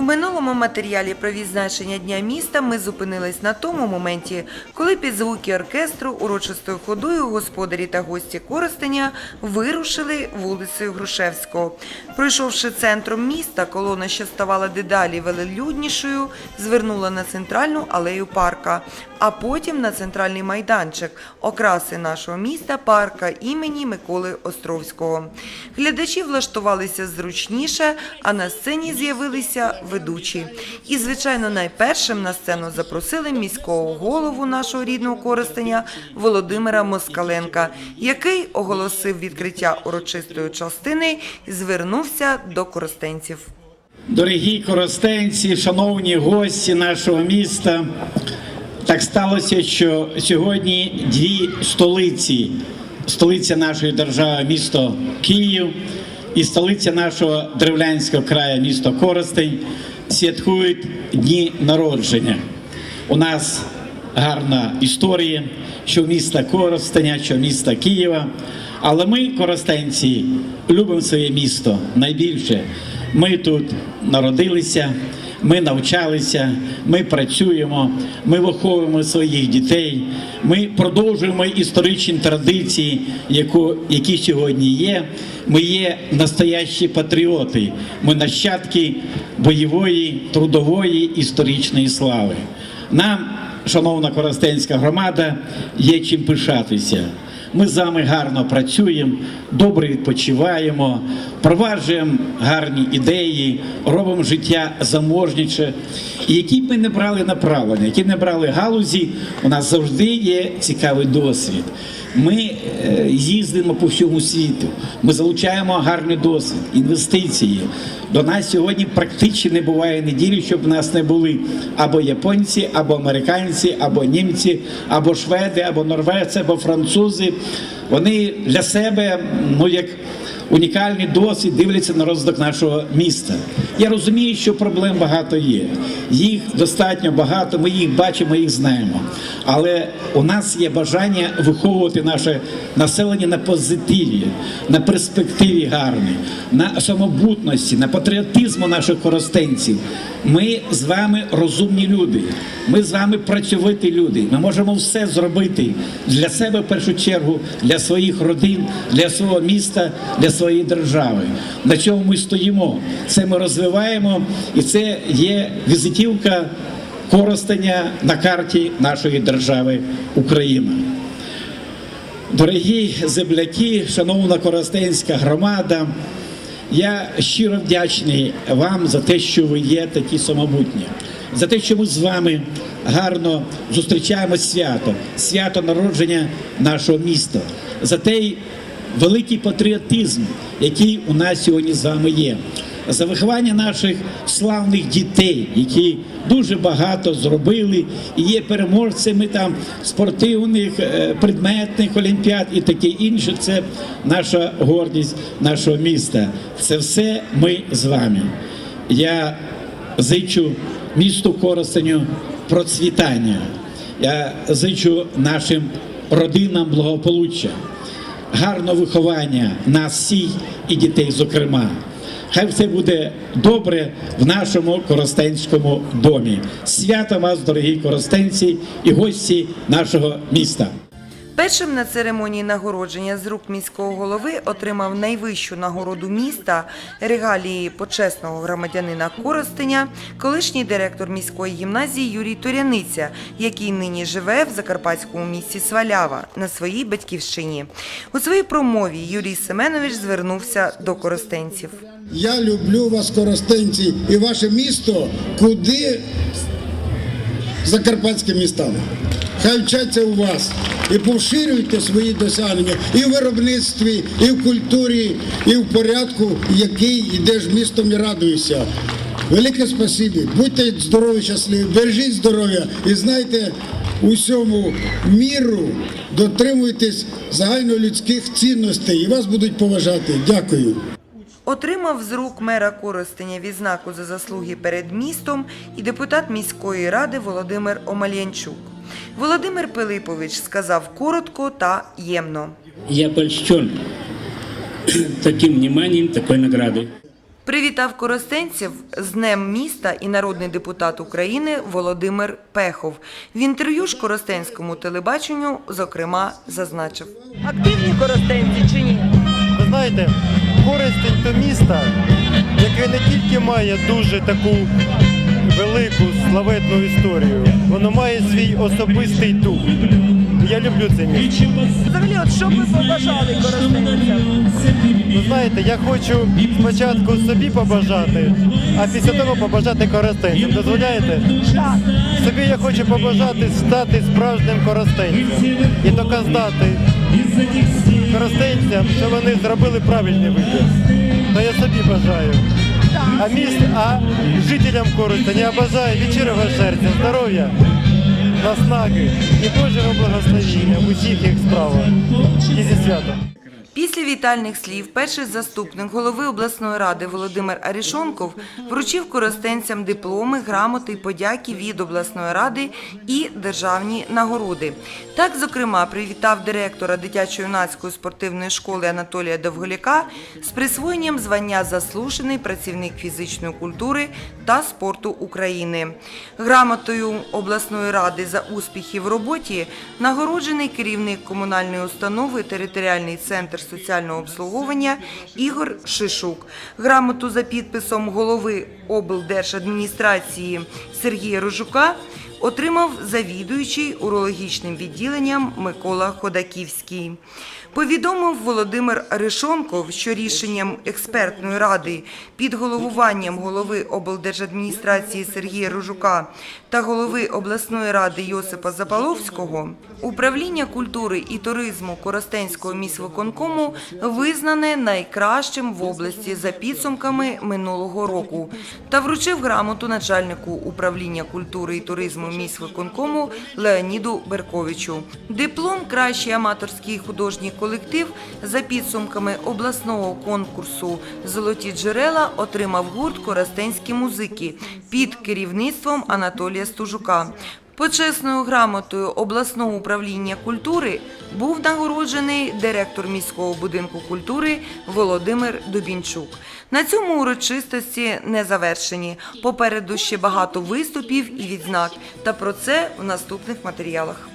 В минулому матеріалі про відзначення Дня міста ми зупинились на тому моменті, коли під звуки оркестру урочистою ходою господарі та гості Коростеня вирушили вулицею Грушевського. Пройшовши центром міста, колона, що ставала дедалі велелюднішою, звернула на центральну алею парка, а потім на центральний майданчик окраси нашого міста парка імені Миколи Островського. Глядачі влаштувалися зручніше, а на сцені з'явилися ведучі. І, звичайно, найпершим на сцену запросили міського голову нашого рідного Коростеня Володимира Москаленка, який оголосив відкриття урочистої частини і звернувся до коростенців. Дорогі коростенці, шановні гості нашого міста, так сталося, що сьогодні дві столиці: столиця нашої держави, місто Київ, і столиця нашого древлянського краю, місто Коростень, святкують дні народження. У нас гарна історія, що міста Коростеня, що міста Києва. Але ми, коростенці, любимо своє місто найбільше. Ми тут народилися, ми навчалися, ми працюємо, ми виховуємо своїх дітей, ми продовжуємо історичні традиції, які сьогодні є. Ми є настоящі патріоти, ми нащадки бойової, трудової історичної слави. Нам, шановна Коростенська громада, є чим пишатися. Ми з вами гарно працюємо, добре відпочиваємо, проваджуємо гарні ідеї, робимо життя заможніше. І які б ми не брали направлення, які не брали галузі, у нас завжди є цікавий досвід. Ми е, їздимо по всьому світу, ми залучаємо гарний досвід, інвестиції. До нас сьогодні практично не буває неділі, щоб нас не були або японці, або американці, або німці, або шведи, або норвежці, або французи. Вони для себе, ну як унікальний досвід, дивляться на розвиток нашого міста. Я розумію, що проблем багато є. Їх достатньо багато, ми їх бачимо, їх знаємо. Але у нас є бажання виховувати наше населення на позитиві, на перспективі гарній, на самобутності, на патріотизму наших коростенців. Ми з вами розумні люди. Ми з вами працьовиті люди. Ми можемо все зробити для себе в першу чергу, для своїх родин, для свого міста, для своєї держави. На чому ми стоїмо? Це ми розвиваємо, і це є візитівка Коростеня на карті нашої держави Україна. Дорогі земляки, шановна коростенська громада, я щиро вдячний вам за те, що ви є такі самобутні, за те, що ми з вами гарно зустрічаємо свято, свято народження нашого міста, за той великий патріотизм, який у нас сьогодні з вами є. За виховання наших славних дітей, які дуже багато зробили і є переможцями там спортивних, е, предметних олімпіад і таке інше. Це наша гордість нашого міста. Це все ми з вами. Я зичу місту Коростеню процвітання. Я зичу нашим родинам благополуччя, гарного виховання нас всіх і дітей, зокрема. Хай все буде добре в нашому коростенському домі. Свято вас, дорогі коростенці і гості нашого міста. Першим на церемонії нагородження з рук міського голови отримав найвищу нагороду міста регалії почесного громадянина Коростеня, колишній директор міської гімназії Юрій Торяниця, який нині живе в закарпатському місті Свалява на своїй батьківщині. У своїй промові Юрій Семенович звернувся до коростенців. Я люблю вас, коростенці, і ваше місто, куди закарпатським містам. Хай вчаться у вас і поширюйте свої досягнення і в виробництві, і в культурі, і в порядку, який йдеш містом і радуйся. Велике спасибі, будьте здорові, щасливі, бережіть здоров'я і знайте усьому міру, дотримуйтесь загальнолюдських цінностей і вас будуть поважати. Дякую. Отримав з рук мера Коростеня відзнаку за заслуги перед містом і депутат міської ради Володимир Омельянчук. Володимир Пилипович сказав коротко та ємно. Я польщен таким вниманием, такой наградой. Привітав коростенців з Днем міста і народний депутат України Володимир Пехов. В інтерв'ю ж коростенському телебаченню, зокрема, зазначив. Активні коростенці чи ні? Ви знаєте, Коростень то місто, яке не тільки має дуже таку велику славетну історію, воно має свій особистий дух. Я люблю це місто. Взагалі, от що б ви побажали коростенцям? Ви знаєте, я хочу спочатку собі побажати, а після того побажати коростенцям. Дозволяєте? Так. Собі я хочу побажати стати справжнім коростенцем і доказати коростенцям, що вони зробили правильний вибір. То я собі бажаю. А міст, а жителям користа. Не бажаю від щирого серця здоров'я, наснаги і Божого благословення в усіх їх справах. І зі святом. Після вітальних слів перший заступник голови обласної ради Володимир Арішонков вручив коростенцям дипломи, грамоти подяки від обласної ради і державні нагороди. Так, зокрема, привітав директора дитячо-юнацької спортивної школи Анатолія Довголяка з присвоєнням звання заслужений працівник фізичної культури та спорту України. Грамотою обласної ради за успіхи в роботі нагороджений керівник комунальної установи територіальний центр соціального обслуговування Ігор Шишук. Грамоту за підписом голови облдержадміністрації Сергія Рожука отримав завідуючий урологічним відділенням Микола Ходаківський. Повідомив Володимир Решонков, що рішенням експертної ради під головуванням голови облдержадміністрації Сергія Рожука та голови обласної ради Йосипа Запаловського управління культури і туризму Коростенського міськвиконкому визнане найкращим в області за підсумками минулого року та вручив грамоту начальнику управління культури і туризму міськвиконкому Леоніду Берковичу. Диплом Кращий аматорський художній колектив за підсумками обласного конкурсу Золоті джерела отримав гурт Коростенські музики під керівництвом Анатолія Стужука. Почесною грамотою обласного управління культури був нагороджений директор міського будинку культури Володимир Дубінчук. На цьому урочистості не завершені. Попереду ще багато виступів і відзнак. Та про це в наступних матеріалах.